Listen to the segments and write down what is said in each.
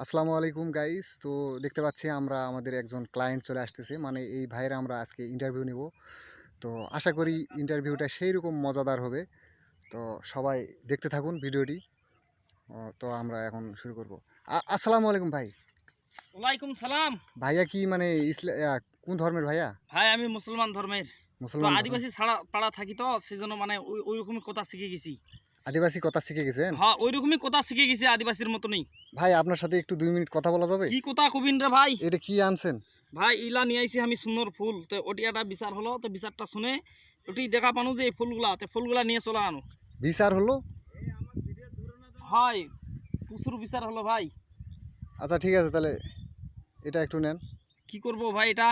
আসসালামু আলাইকুম গাইস তো দেখতে পাচ্ছি আমরা আমাদের একজন ক্লায়েন্ট চলে আসতেছে। মানে এই ভাইয়ের আমরা আজকে ইন্টারভিউ নিব। তো আশা করি ইন্টারভিউটা সেই রকম মজাদার হবে। তো সবাই দেখতে থাকুন ভিডিওটি। তো আমরা এখন শুরু করব। আসসালামু আলাইকুম ভাই। ওয়ালাইকুম সালাম। ভাইয়া কি মানে ইসলা আ, কোন ধর্মের ভাইয়া? ভাই আমি মুসলমান ধর্মের। মুসলমান আদিবাসী ছাড়া পাড়া থাকি তো সেজন্য মানে ওই ওই রকমই কথা শিখে গেছি। আদিবাসী কথা শিখে গেছেন? হ্যাঁ ওই রকমই কথা শিখে গেছে আদিবাসীর মতনই। ভাই আপনার সাথে একটু দুই মিনিট কথা বলা যাবে? কি কথা কবিন রে ভাই? এটা কি আনছেন? ভাই ইলা নিয়ে আইছি আমি সুন্দর ফুল। তো ওটি একটা বিচার হলো তো বিচারটা শুনে ওটি দেখা পানো যে এই ফুলগুলা তো ফুলগুলা নিয়ে চলে আনো। বিচার হলো? হয় প্রচুর বিচার হলো ভাই। আচ্ছা ঠিক আছে তাহলে এটা একটু নেন। কি করব ভাই এটা?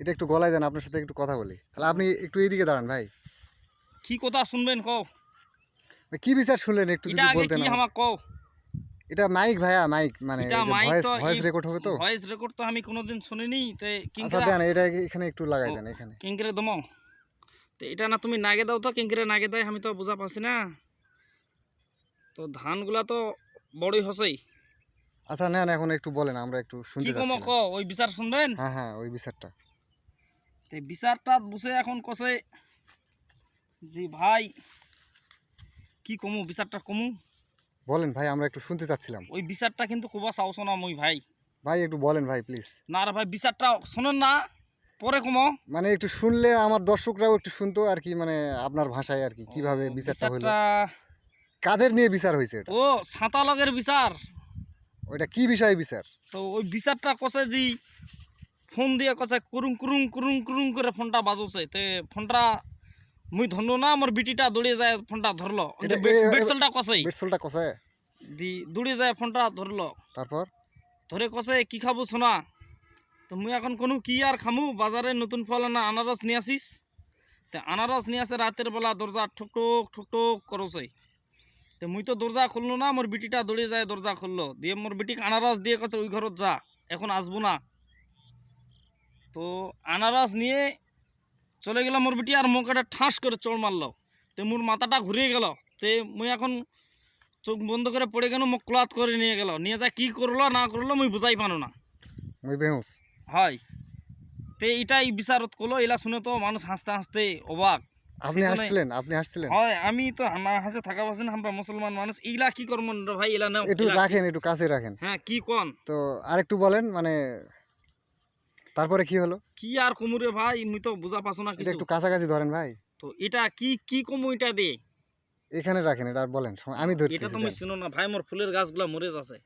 এটা একটু গলায় দেন আপনার সাথে একটু কথা বলি। তাহলে আপনি একটু এইদিকে দাঁড়ান ভাই। কি কথা শুনবেন কও? কি বিচার শুনলেন? একটু যদি বলতেন কি আমাকে। কও? এটা মাইক ভাইয়া মাইক মানে ভয়েস ভয়েস রেকর্ড হবে তো? ভয়েস রেকর্ড তো আমি কোনোদিন শুনিনি তো আচ্ছা দেন এটা এখানে একটু লাগাই দেন এখানে। কিংকরে দম তো এটা না তুমি নাগে দাও তো কিংকরে নাগে দেয় আমি তো বুঝা পাচ্ছি না। তো ধানগুলা তো বড়ই হসেই। আচ্ছা নেন এখন একটু বলেন আমরা একটু কি শুনতে চাচ্ছি ক ওই বিচার শুনবেন? হ্যাঁ হ্যাঁ ওই বিচারটা। তো বিচারটা বুঝে এখন কষে জি ভাই কি কমু বিচারটা কমু? বলেন ভাই আমরা একটু শুনতে চাচ্ছিলাম। ওই বিচারটা কিন্তু কবা চাওছো না মুই ভাই। ভাই একটু বলেন ভাই প্লিজ না রে ভাই বিচারটা শোনেন না পরে কমো। মানে একটু শুনলে আমার দর্শকরাও একটু শুনতো আর কি মানে আপনার ভাষায় আর কি কীভাবে বিচারটা হলো। কাদের নিয়ে বিচার হয়েছে এটা? ও সাঁতালগের বিচার। ওইটা কি বিষয়ে বিচার? তো ওই বিচারটা কষে যে ফোন দিয়ে কষে কুরুং কুরুং কুরুং কুরুং করে ফোনটা বাজছে। তে ফোনটা মুই ধরলো না আমার বিটিটা দৌড়ে যায় ফোনটা ধরলো। বেটসলটা কষে। বেটসলটা কষায় দি দৌড়ে যায় ফোনটা ধরলো। তারপর? ধরে কষে কি খাব শোনা তো মুই এখন কোনো কি আর খামু? বাজারে নতুন ফল না আনারস নিয়ে আসিস? তে আনারস নিয়ে আসে রাতের বেলা দরজা ঠুক ঠুক ঠুক ঠুক করছে তো মুই তো দরজা খুললো না মোর বিটিটা দৌড়ে যায় দরজা খুললো। দিয়ে মোর বিটিক আনারস দিয়ে কছে ওই ঘরত যা এখন আসব না। তো আনারস নিয়ে চলে গেল মোর বিটি আর মোক একটা ঠাস করে চড় মারলো। তে মোর মাথাটা ঘুরিয়ে গেল। তে মুই এখন চোখ বন্ধ করে পড়ে গেল মোক ক্লাত করে নিয়ে গেল। নিয়ে যা কি করল না করল মুই বুঝাই পানো না। মুই বেহুস হয়। তে এটাই বিচারত করল এলা শুনে তো মানুষ হাসতে হাসতে অবাক। আপনি হাসছিলেন আপনি হাসছিলেন হয় আমি তো না হাসে থাকা পাচ্ছি না আমরা মুসলমান মানুষ এইলা কি করমন ভাই এলা নাও একটু রাখেন একটু কাছে রাখেন হ্যাঁ কি কোন? তো আরেকটু বলেন মানে তারপরে কি হলো? কি আর কমুরে ভাই মুই তো বুঝা পাছো না কিছু। একটু কাছাকাছি ধরেন ভাই। তো এটা কি কি কমু এটা দে? এখানে রাখেন এটা আর বলেন আমি এটা তুমি। শুনো না। ভাই মোর ফুলের গাছগুলা মরে যাচ্ছে।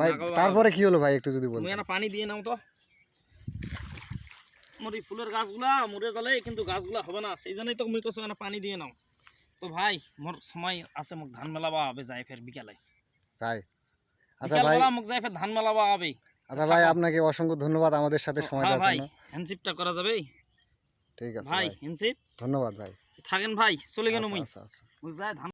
ভাই তারপরে কি হলো ভাই একটু যদি বলেন এনা পানি দিয়ে নাও তো। মোর এই ফুলের গাছগুলা মরে যালে কিন্তু গাছগুলা হবে না। সেই জন্যই তো মুই কছো এনা পানি দিয়ে নাও। তো ভাই মোর সময় আছে মোক ধান মেলাবা হবে যাই ফের বিকালে। ভাই আচ্ছা ভাই মোক যাই ফের ধান মেলাবা হবে আচ্ছা ভাই আপনাকে অসংখ্য ধন্যবাদ আমাদের সাথে সময় হ্যাঁ দেওয়ার ভাই জন্য। হ্যান্ডশিপটা করা যাবে? ঠিক আছে ভাই হ্যান্ডশিপ ধন্যবাদ ভাই। থাকেন ভাই চলে গেল আচ্ছা, মুই। আচ্ছা আচ্ছা।